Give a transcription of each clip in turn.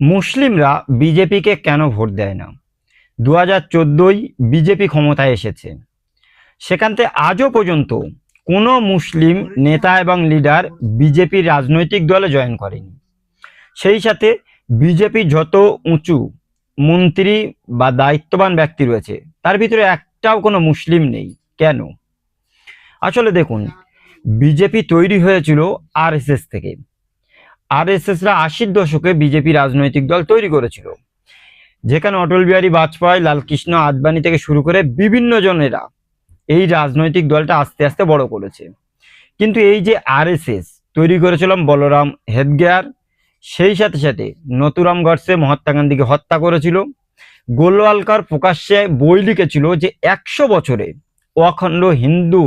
মুসলিমরা বিজেপিকে কেন ভোট দেয় না? দু হাজার চোদ্দোই বিজেপি ক্ষমতায় এসেছে। সেখান থেকে আজও পর্যন্ত কোনো মুসলিম নেতা এবং লিডার বিজেপির রাজনৈতিক দলে জয়েন করেনি। সেই সাথে বিজেপি যত উঁচু মন্ত্রী বা দায়িত্ববান ব্যক্তি রয়েছে, তার ভিতরে একটাও কোনো মুসলিম নেই। কেন? আসলে দেখুন, বিজেপি তৈরি হয়েছিল আরএসএস থেকে। আরএসএসরা আশির দশকে বিজেপি রাজনৈতিক দল তৈরি করেছিল, যেখানে অটল বিহারী বাজপেয়ী, লালকৃষ্ণ আদবানি থেকে শুরু করে বিভিন্ন জনেরা এই রাজনৈতিক দলটা আস্তে আস্তে বড় করেছে। কিন্তু এই যে আরএসএস তৈরি করেছিলাম বলরাম হেদগেয়ার, সেই সাথে সাথে নতুরাম গডসে মহাত্মা গান্ধীকে হত্যা করেছিল। গোলওয়ালকার প্রকাশ্যে বই লিখেছিল যে একশো বছরে অখণ্ড হিন্দু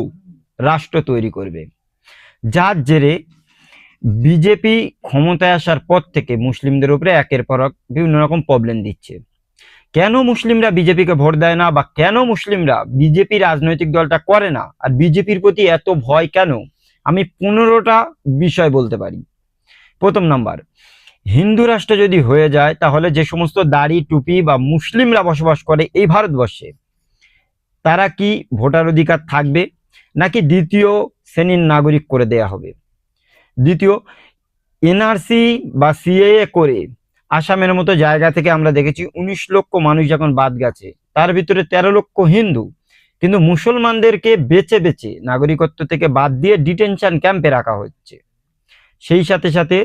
রাষ্ট্র তৈরি করবে। যার জেরে বিজেপি ক্ষমতায় আসার পর থেকে মুসলিমদের উপরে একের পর এক বিভিন্ন রকম প্রবলেম দিচ্ছে। কেন মুসলিমরা বিজেপিকে ভোট দেয় না বা কেন মুসলিমরা বিজেপি রাজনৈতিক দলটা করে না? আর বিজেপির প্রতি এত ভয় কেন? আমি পনেরোটা বিষয় বলতে পারি। প্রথম নাম্বার, হিন্দু রাষ্ট্র যদি হয়ে যায়, তাহলে যে সমস্ত দাড়ি, টুপি বা মুসলিমরা বসবাস করে এই ভারতবর্ষে, তারা কি ভোটার অধিকার থাকবে? নাকি দ্বিতীয় শ্রেণির নাগরিক করে দেয়া হবে? দ্বিতীয়, এনআরসি বা সিএএ করে আসামের মতো জায়গা থেকে আমরা দেখেছি উনিশ লক্ষ মানুষ যখন বাদ গেছে, তার ভিতরে তেরো লক্ষ হিন্দু। কিন্তু মুসলমানদেরকে বেছে বেছে নাগরিকত্ব থেকে বাদ দিয়ে ডিটেনশন ক্যাম্পে রাখা হচ্ছে। সেই সাথে সাথে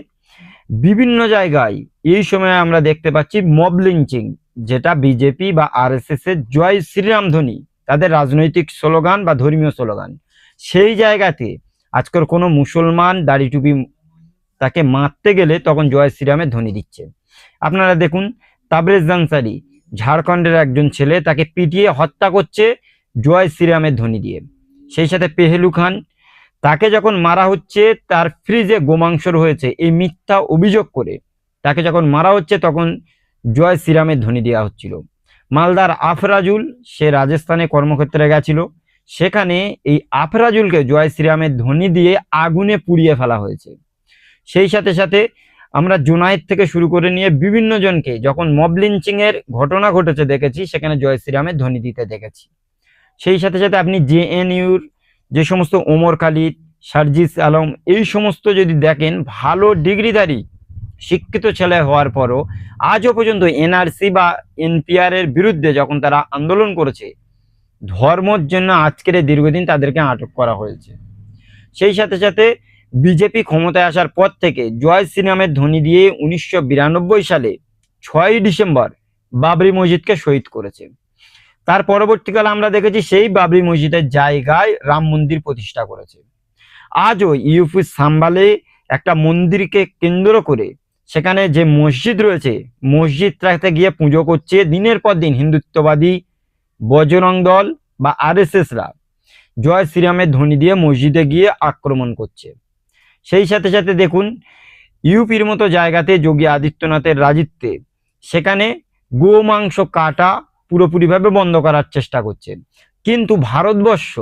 বিভিন্ন জায়গায় এই সময় আমরা দেখতে পাচ্ছি মব লিঞ্চিং, যেটা বিজেপি বা আরএসএস এর জয় শ্রীরাম ধ্বনি তাদের রাজনৈতিক স্লোগান বা ধর্মীয় স্লোগান। সেই জায়গাতে আজকের কোনো মুসলমান দাড়ি টুপি তাকে মারতে গেলে তখন জয় শ্রীরামের ধ্বনি দিচ্ছে। আপনারা দেখুন, তাবরেজ জানসারি ঝাড়খণ্ডের একজন ছেলে তাকে পিটিয়ে হত্যা করছে জয় শ্রীরামের ধ্বনি দিয়ে। সেই সাথে পেহেলু খান, তাকে যখন মারা হচ্ছে তার ফ্রিজে গোমাংসর হয়েছে, এই মিথ্যা অভিযোগ করে তাকে যখন মারা হচ্ছে তখন জয় শ্রীরামের ধ্বনি দেওয়া হচ্ছিল। মালদার আফরাজুল, সে রাজস্থানে কর্মক্ষেত্রে গেছিল। সেখানে এই আফরাজুলকে জয় শ্রীরামের ধ্বনি দিয়ে আগুনে পুড়িয়ে ফেলা হয়েছে। সেই সাথে সাথে আমরা জুনাইদ থেকে শুরু করে নিয়ে বিভিন্ন জনকে যখন মব লিঞ্চিং এর ঘটনা ঘটেছে দেখেছি, সেখানে জয় শ্রীরামের ধ্বনি দিতে দেখেছি। সেই সাথে সাথে আপনি জেএনইউর যে সমস্ত ওমর খালিদ, সার্জিস আলম, এই সমস্ত যদি দেখেন, ভালো ডিগ্রিধারী, শিক্ষিত ছেলে হওয়ার পরও আজও পর্যন্ত এনআরসি বা এনপিআর এর বিরুদ্ধে যখন তারা আন্দোলন করেছে ধর্মর জন্য আজকের এই দীর্ঘদিন তাদেরকে আটক করা হয়েছে। সেই সাথে সাথে বিজেপি ক্ষমতায় আসার পর থেকে জয় শ্রীরামের ধ্বনি দিয়ে উনিশশো বিরানব্বই সালে ছয়ই ডিসেম্বর বাবরি মসজিদকে শহীদ করেছে। তার পরবর্তীকালে আমরা দেখেছি সেই বাবরি মসজিদের জায়গায় রাম মন্দির প্রতিষ্ঠা করেছে। আজও ইউপি সাম্বালে একটা মন্দিরকে কেন্দ্র করে সেখানে যে মসজিদ রয়েছে, মসজিদটাতে গিয়ে পুজো করছে, দিনের পর দিন হিন্দুত্ববাদী বজরং দল বা আরএসএসরা জয় শ্রীরামের ধ্বনি দিয়ে মসজিদে গিয়ে আক্রমণ করছে। সেই সাথে সাথে দেখুন, ইউপির মতো জায়গাতে যোগী আদিত্যনাথের রাজিত্বে সেখানে গোমাংস কাটা পুরোপুরিভাবে বন্ধ করার চেষ্টা করছে। কিন্তু ভারতবর্ষ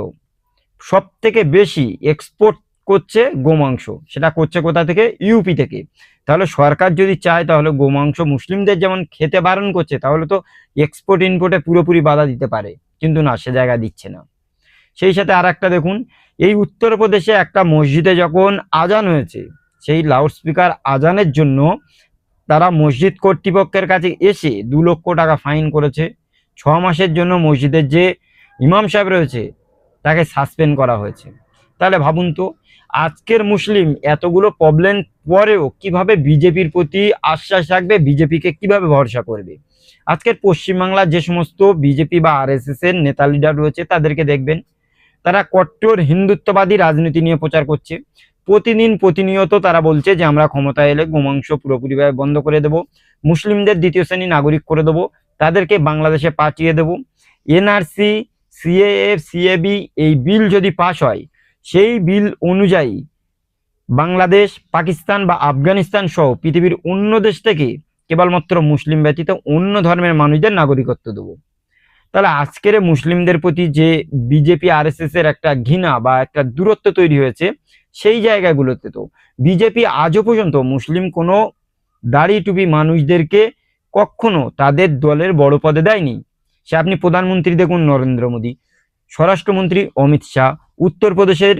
সব থেকে বেশি এক্সপোর্ট করছে গোমাংস। সেটা করছে কোথা থেকে? ইউপি থেকে। তাহলে সরকার যদি চায় তাহলে গোমাংস মুসলিমদের যেমন খেতে বারণ করছে, তাহলে তো এক্সপোর্ট ইনপোর্টে পুরোপুরি বাধা দিতে পারে। কিন্তু না, সে জায়গা দিচ্ছে না। সেই সাথে আর একটা দেখুন, এই উত্তরপ্রদেশে একটা মসজিদে যখন আজান হয়েছে, সেই লাউডস্পিকার আজানের জন্য তারা মসজিদ কর্তৃপক্ষের কাছে এসে দু লক্ষ টাকা ফাইন করেছে। ছ মাসের জন্য মসজিদের যে ইমাম সাহেব রয়েছে, তাকে সাসপেন্ড করা হয়েছে। তাহলে ভাবুন তো, আজকের মুসলিম এতগুলো প্রবলেম পরেও কীভাবে বিজেপির প্রতি আশ্বাস রাখবে, বিজেপিকে কীভাবে ভরসা করবে? আজকের পশ্চিমবাংলার যে সমস্ত বিজেপি বা আরএসএস এর নেতা লিডার রয়েছে, তাদেরকে দেখবেন। তারা কট্টর হিন্দুত্ববাদী রাজনীতি নিয়ে প্রচার করছে। প্রতিদিন প্রতিনিয়ত তারা বলছে যে, আমরা ক্ষমতায় এলে গোমাংস পুরোপুরিভাবে বন্ধ করে দেব। মুসলিমদের দ্বিতীয় শ্রেণি নাগরিক করে দেব। তাদেরকে বাংলাদেশে পাঠিয়ে দেব। এনআরসি, সিএএফ, সিএবি এই বিল যদি পাশ হয় সেই বিল অনুযায়ী বাংলাদেশ, পাকিস্তান বা আফগানিস্তান সহ পৃথিবীর অন্য দেশ থেকে কেবলমাত্র মুসলিম ব্যতীত অন্য ধর্মের মানুষদের নাগরিকত্ব দেবো। তাহলে আজকের মুসলিমদের প্রতি যে বিজেপি, আরএসএস এর একটা ঘৃণা বা একটা দূরত্ব তৈরি হয়েছে, সেই জায়গাগুলোতে তো বিজেপি আজও পর্যন্ত মুসলিম কোনো দাড়ি টুপি মানুষদেরকে কখনো তাদের দলের বড় পদে দেয়নি। সে আপনি প্রধানমন্ত্রী দেখুন নরেন্দ্র মোদী। স্বরাষ্ট্রমন্ত্রী অমিত শাহ, উত্তরপ্রদেশের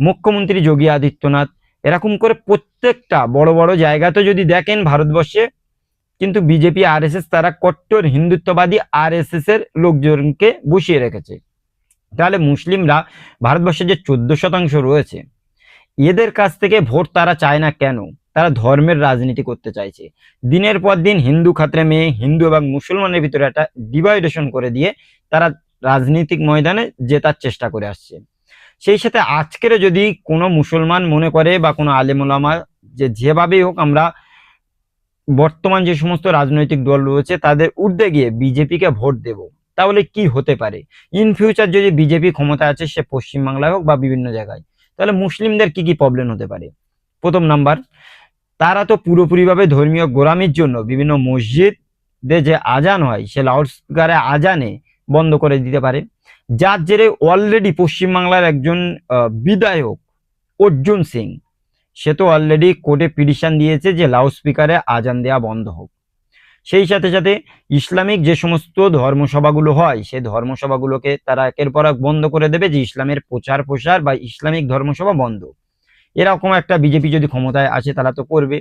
মুখ্যমন্ত্রী যোগী আদিত্যনাথ, এরকম করে প্রত্যেকটা বড় বড় জায়গাতে যদি দেখেন ভারতবর্ষে, কিন্তু বিজেপি, আরএসএস তারা কট্টর হিন্দুত্ববাদী আরএসএস এর লোকজনকে বসিয়ে রেখেছে। তাহলে মুসলিমরা ভারতবর্ষে যে চোদ্দ শতাংশ রয়েছে, এদের কাছ থেকে ভোট তারা চায় না কেন? তারা ধর্মের রাজনীতি করতে চাইছে। দিনের পর দিন হিন্দু খাতরে মেয়ে, হিন্দু এবং মুসলমানের ভিতরে একটা ডিভাইডেশন করে দিয়ে তারা রাজনৈতিক ময়দানে জেতার চেষ্টা করে আসছে। সেই সাথে আজকের যদি কোনো মুসলমান মনে করে বা কোনো আলেমুলামা যে যেভাবেই হোক আমরা বর্তমান যে সমস্ত রাজনৈতিক দল রয়েছে, তাদের ঊর্ধ্বে গিয়ে বিজেপিকে ভোট দেব, তাহলে কি হতে পারে? ইন ফিউচার যদি বিজেপি ক্ষমতা আছে, সে পশ্চিমবাংলায় হোক বা বিভিন্ন জায়গায়, তাহলে মুসলিমদের কি কি প্রবলেম হতে পারে? প্রথম নাম্বার, তারা তো পুরোপুরিভাবে ধর্মীয় গোরামির জন্য বিভিন্ন মসজিদে যে আজান হয়, সে লাউড স্পিকারে আজানে বন্ধ করে দিতে পারে। যার জেরে অলরেডি পশ্চিমবাংলার একজন বিধায়ক অর্জুন সিং, সে তো অলরেডি কোর্টে পিটিশন দিয়েছে যে লাউড স্পিকারে আজান দেওয়া বন্ধ হোক। সেই সাথে সাথে ইসলামিক যে সমস্ত ধর্মসভাগুলো হয় সেই ধর্মসভাগুলোকে তারা একের পর এক বন্ধ করে দেবে যে ইসলামের প্রচার প্রসার বা ইসলামিক ধর্মসভা বন্ধ। এরকম একটা বিজেপি যদি ক্ষমতায় আসে, তারা তো করবে।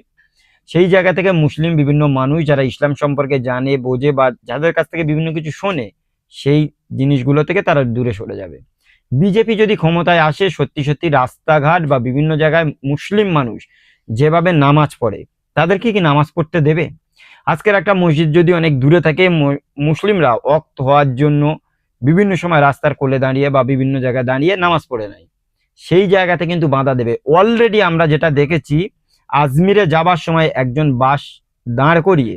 সেই জায়গা থেকে মুসলিম বিভিন্ন মানুষ যারা ইসলাম সম্পর্কে জানে, বোঝে বা যাদের কাছ থেকে বিভিন্ন কিছু শোনে সেই জিনিসগুলো থেকে তারা দূরে সরে যাবে। বিজেপি যদি ক্ষমতায় আসে, সত্যি সত্যি রাস্তাঘাট বা বিভিন্ন জায়গায় মুসলিম মানুষ যেভাবে নামাজ পড়ে তাদেরকে কি নামাজ পড়তে দেবে? আজকের একটা মসজিদ যদি অনেক দূরে থাকে মুসলিমরা অক্ত হওয়ার জন্য বিভিন্ন সময় রাস্তার কোলে দাঁড়িয়ে বা বিভিন্ন জায়গায় দাঁড়িয়ে নামাজ পড়ে নেয় সেই জায়গাতে কিন্তু বাধা দেবে। অলরেডি আমরা যেটা দেখেছি, আজমিরে যাবার সময় একজন বাস দাঁড় করিয়ে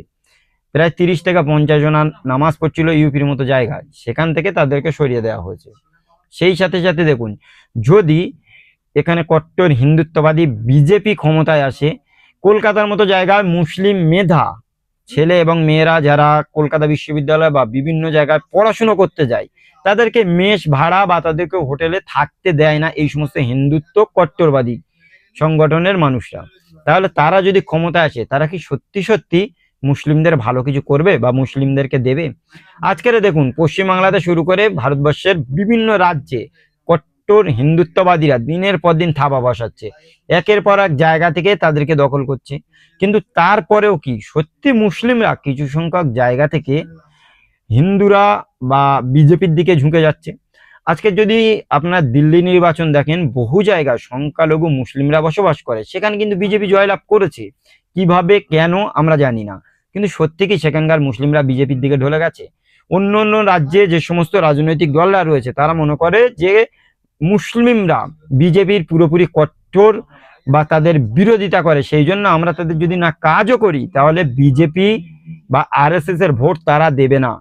প্রায় তিরিশ থেকে পঞ্চাশ জনা নামাজ পড়ছিল ইউপির মতো জায়গায়। সেখান থেকে তাদেরকে সরিয়ে দেওয়া হয়েছে। সেই সাথে সাথে দেখুন, যদি এখানে কট্টর হিন্দুত্ববাদী বিজেপি ক্ষমতায় আসে, কলকাতার মতো জায়গায় মুসলিম মেধা, ছেলে এবং মেয়েরা যারা কলকাতা বিশ্ববিদ্যালয় বা বিভিন্ন জায়গায় পড়াশুনো করতে যায়, তাদেরকে মেষ ভাড়া বা তাদেরকে হোটেলে থাকতে দেয় না এই সমস্ত হিন্দুত্ব কট্টরবাদী সংগঠনের মানুষরা। তাহলে তারা যদি ক্ষমতায় আসে, তারা কি সত্যি সত্যি মুসলিমদের ভালো কিছু করবে বা মুসলিমদেরকে দেবে? আজকের দেখুন পশ্চিমবাংলাতে শুরু করে ভারতবর্ষের বিভিন্ন রাজ্যে কট্টর হিন্দুত্ববাদীরা দিনের পর দিন থাবা বসাচ্ছে। একের পর এক জায়গা থেকে তাদেরকে দখল করছে। কিন্তু তারপরেও কি, সত্যি মুসলিমরা কিছু সংখ্যক জায়গা থেকে হিন্দুরা বা বিজেপির দিকে ঝুঁকে যাচ্ছে? আজকে যদি আপনার দিল্লি নির্বাচন দেখেন, বহু জায়গায় সংখ্যালঘু মুসলিমরা বসবাস করে। সেখানে কিন্তু বিজেপি জয়লাভ করেছে। কীভাবে, কেন, আমরা জানি না। কিন্তু সত্যি কি সেখানকার মুসলিমরা বিজেপির দিকে ঢলে গেছে? অন্য অন্য রাজ্যে যে সমস্ত রাজনৈতিক দলরা রয়েছে, তারা মনে করে যে মুসলিমরা বিজেপির পুরোপুরি কট্টর বা তাদের বিরোধিতা করে, সেই জন্য আমরা তাদের যদি না কাজও করি, তাহলে বিজেপি বা আরএসএস এর ভোট তারা দেবে না।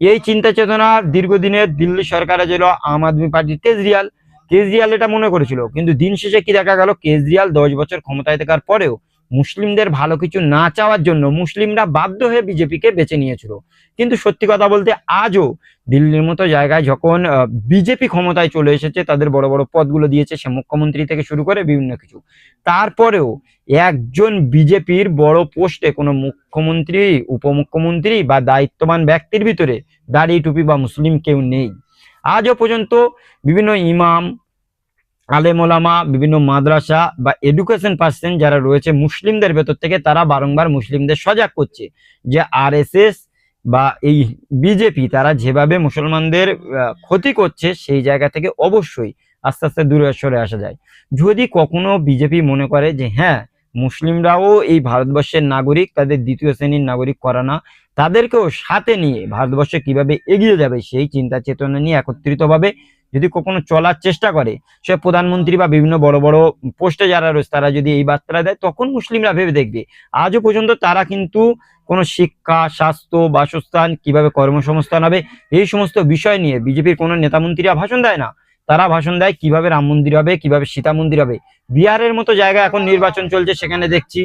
এই চিন্তা চেতনা দীর্ঘদিনের দিল্লি সরকারে ছিল, আম আদমি পার্টি কেজরিয়াল কেজরিওয়াল এটা মনে করেছিল, কিন্তু দিন শেষে কি দেখা গেল কেজরিয়াল দশ বছর ক্ষমতায় থাকার পরেও মুসলিমদের ভালো কিছু না চাওয়ার জন্য মুসলিমরা বাধ্য হয়ে বিজেপিকে বেছে নিয়েছিল। কিন্তু সত্যি কথা বলতে আজও দিল্লির মতো জায়গায় যখন বিজেপি ক্ষমতায় চলে এসেছে, তাদের বড় বড় পদগুলো দিয়েছে সে মুখ্যমন্ত্রী থেকে শুরু করে বিভিন্ন কিছু। তারপরেও একজন বিজেপির বড় পোস্টে কোনো মুখ্যমন্ত্রী, উপমুখ্যমন্ত্রী বা দায়িত্ববান ব্যক্তির ভিতরে দাড়ি, টুপি বা মুসলিম কেউ নেই। আজও পর্যন্ত বিভিন্ন ইমাম আলেমোলামা বিভিন্ন মাদ্রাসা বা এডুকেশন পার্সন যারা রয়েছে, মুসলিমদের ভেতর থেকে তারা বারংবার মুসলিমদের সজাগ করছে যে আরএসএস বা এই বিজেপি তারা যেভাবে মুসলমানদের ক্ষতি করছে সেই জায়গা থেকে অবশ্যই আস্তে আস্তে দূরে সরে আসা যায়। যদি কখনো বিজেপি মনে করে যে হ্যাঁ মুসলিমরাও এই ভারতবর্ষের নাগরিক, তাদের দ্বিতীয় শ্রেণির নাগরিক করা না, তাদেরকেও সাথে নিয়ে ভারতবর্ষে কীভাবে এগিয়ে যাবে সেই চিন্তা চেতনা নিয়ে একত্রিতভাবে যদি কখনো চলার চেষ্টা করে, সে প্রধানমন্ত্রী বা বিভিন্ন বড় বড় পোস্টে যারা রয়েছে, তারা যদি এই বার্তাটা দেয়, তখন মুসলিমরা ভেবে দেখবে। আজও পর্যন্ত তারা কিন্তু কোনো শিক্ষা, স্বাস্থ্য, বাসস্থান, কীভাবে কর্মসংস্থান হবে, এই সমস্ত বিষয় নিয়ে বিজেপির কোনো নেতা মন্ত্রীরা ভাষণ দেয় না। তারা ভাষণ দেয় কীভাবে রাম মন্দির হবে, কীভাবে সীতা মন্দির হবে। বিহারের মতো জায়গায় এখন নির্বাচন চলছে, সেখানে দেখছি।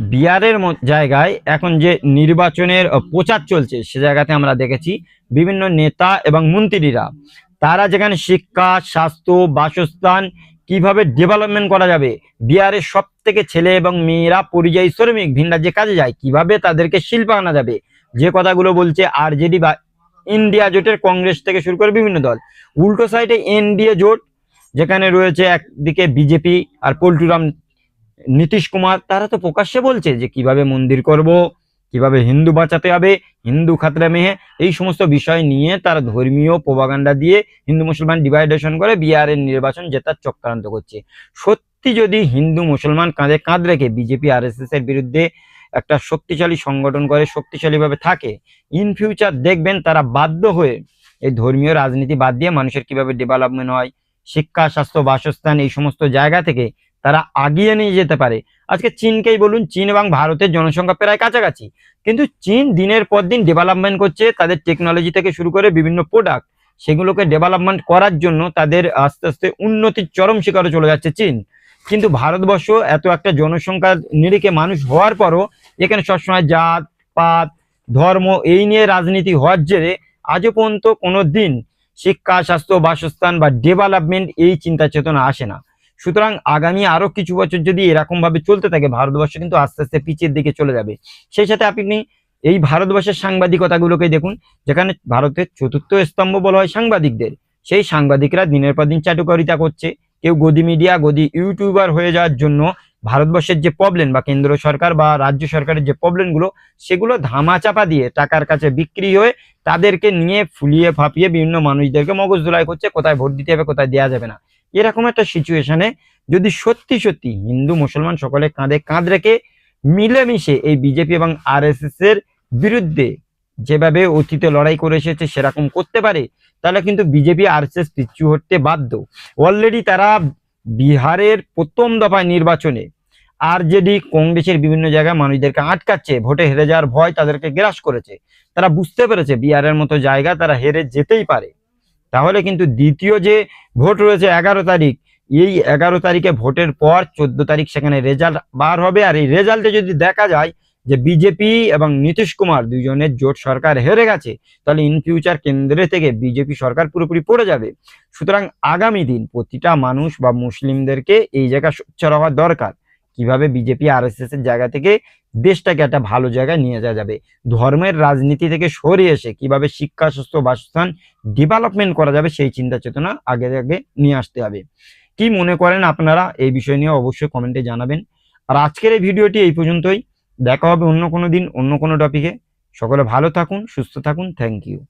বিহারের মত- জায়গায় এখন যে নির্বাচনের প্রচার চলছে, সে জায়গাতে আমরা দেখেছি বিভিন্ন নেতা এবং মন্ত্রীরা, তারা যেখানে শিক্ষা, স্বাস্থ্য, বাসস্থান কীভাবে ডেভেলপমেন্ট করা যাবে, বিহারের সব থেকে ছেলে এবং মেয়েরা পরিযায়ী শ্রমিক, ভিন যে কাজে যায়, কীভাবে তাদেরকে শিল্প আনা যাবে? যে কথাগুলো বলছে আরজেডি বা ইন্ডিয়া জোটের কংগ্রেস থেকে শুরু করে বিভিন্ন দল। উল্টো সাইডে এনডিএ জোট, যেখানে রয়েছে একদিকে বিজেপি আর পল্টুরাম নীতিশ কুমার, তারা তো প্রকাশ্যে বলছে যে কীভাবে মন্দির করব, কীভাবে হিন্দু বাঁচাতে হবে, হিন্দু খাতরা মেহে, এই সমস্ত বিষয় নিয়ে তারা ধর্মীয় প্রবাগান্ডা দিয়ে হিন্দু মুসলমান ডিভাইডেশন করে বিহারের নির্বাচন জেতার চক্রান্ত করছে। সত্যি যদি হিন্দু মুসলমান কাঁধে কাঁধ রেখে বিজেপি আর এর বিরুদ্ধে একটা শক্তিশালী সংগঠন করে শক্তিশালীভাবে থাকে ইন ফিউচার দেখবেন তারা বাধ্য হয়ে এই ধর্মীয় রাজনীতি বাদ দিয়ে মানুষের কীভাবে ডেভেলপমেন্ট হয়, শিক্ষা, স্বাস্থ্য, বাসস্থান, এই সমস্ত জায়গা থেকে তারা আগিয়ে নিয়ে যেতে পারে। আজকে চীনকেই বলুন, চীন এবং ভারতের জনসংখ্যা প্রায় কাছাকাছি। কিন্তু চীন দিনের পর দিন ডেভেলপমেন্ট করছে, তাদের টেকনোলজি থেকে শুরু করে বিভিন্ন প্রোডাক্ট সেগুলোকে ডেভেলপমেন্ট করার জন্য তাদের আস্তে আস্তে উন্নতির চরম শিখরে চলে যাচ্ছে চীন। কিন্তু ভারতবর্ষ এত একটা জনসংখ্যার নিরিখে মানুষ হওয়ার পরও এখানে সবসময় জাত, পাত, ধর্ম এই নিয়ে রাজনীতি হওয়ার জেরে আজও পর্যন্ত কোনো দিন শিক্ষা, স্বাস্থ্য, বাসস্থান বা ডেভেলপমেন্ট এই চিন্তা চেতনা আসে না। সুতরাং আগামী আরও কিছু বছর যদি এরকম ভাবে চলতে থাকে, ভারতবর্ষ কিন্তু আস্তে আস্তে পিছের দিকে চলে যাবে। সেই সাথে আপনি এই ভারতবর্ষের সাংবাদিকতাগুলোকে দেখুন, যেখানে ভারতের চতুর্থ স্তম্ভ বলা হয় সাংবাদিকদের। সেই সাংবাদিকরা দিনের পর দিন চাটুকারিতা করছে। কেউ গদি মিডিয়া গদি ইউটিউবার হয়ে যাওয়ার জন্য ভারতবর্ষের যে প্রবলেম বা কেন্দ্র সরকার বা রাজ্য সরকারের যে প্রবলেমগুলো সেগুলো ধামাচাপা দিয়ে টাকার কাছে বিক্রি হয়ে তাদেরকে নিয়ে ফুলিয়ে ফাঁপিয়ে বিভিন্ন মানুষদেরকে মগজ ধোলাই করছে, কোথায় ভোট দিতে হবে, কোথায় দেওয়া যাবে না। এরকম একটা সিচুয়েশনে যদি সত্যি সত্যি হিন্দু মুসলমান সকলে কাঁধে কাঁধ রেখে মিলেমিশে এই বিজেপি এবং আরএসএস এর বিরুদ্ধে যেভাবে অতীতে লড়াই করে এসেছে সেরকম করতে পারে, তাহলে কিন্তু বিজেপি আরএসএস পিছু হতে বাধ্য। অলরেডি তারা বিহারের প্রথম দফায় নির্বাচনে আরজেডি কংগ্রেসের বিভিন্ন জায়গায় মানুষদেরকে আটকাচ্ছে, ভোটে হেরে যাওয়ার ভয় তাদেরকে গ্রাস করেছে। তারা বুঝতে পেরেছে বিহারের মতো জায়গা তারা হেরে যেতেই পারে। তাহলে কিন্তু দ্বিতীয় যে ভোট রয়েছে এগারো তারিখ, এই এগারো তারিখে ভোটের পর চোদ্দ তারিখ সেখানে রেজাল্ট বার হবে। আর এই রেজাল্টে যদি দেখা যায় যে বিজেপি এবং নীতিশ কুমার দুজনের জোট সরকার হেরে গেছে, তাহলে ইন ফিউচার কেন্দ্রে থেকে বিজেপি সরকার পুরোপুরি পড়ে যাবে। সুতরাং আগামী দিন প্রতিটা মানুষ বা মুসলিমদেরকে এই জায়গা সোচ্চার হওয়া দরকার। কীভাবে বিজেপি আর এর জায়গা থেকে দেশটাকে একটা ভালো জায়গায় নিয়ে যাওয়া যাবে? ধর্মের রাজনীতি থেকে সরে এসে কীভাবে শিক্ষা, স্বাস্থ্য, বাসস্থান ডেভেলপমেন্ট করা যাবে সেই চিন্তা চেতনা আগে আগে নিয়ে আসতে হবে। কি মনে করেন আপনারা? এই বিষয় নিয়ে অবশ্যই কমেন্টে জানাবেন। আর আজকের এই ভিডিওটি এই পর্যন্তই। দেখা হবে অন্য কোনো দিন, অন্য কোনো টপিকে সকলে ভালো থাকুন, সুস্থ থাকুন। Thank you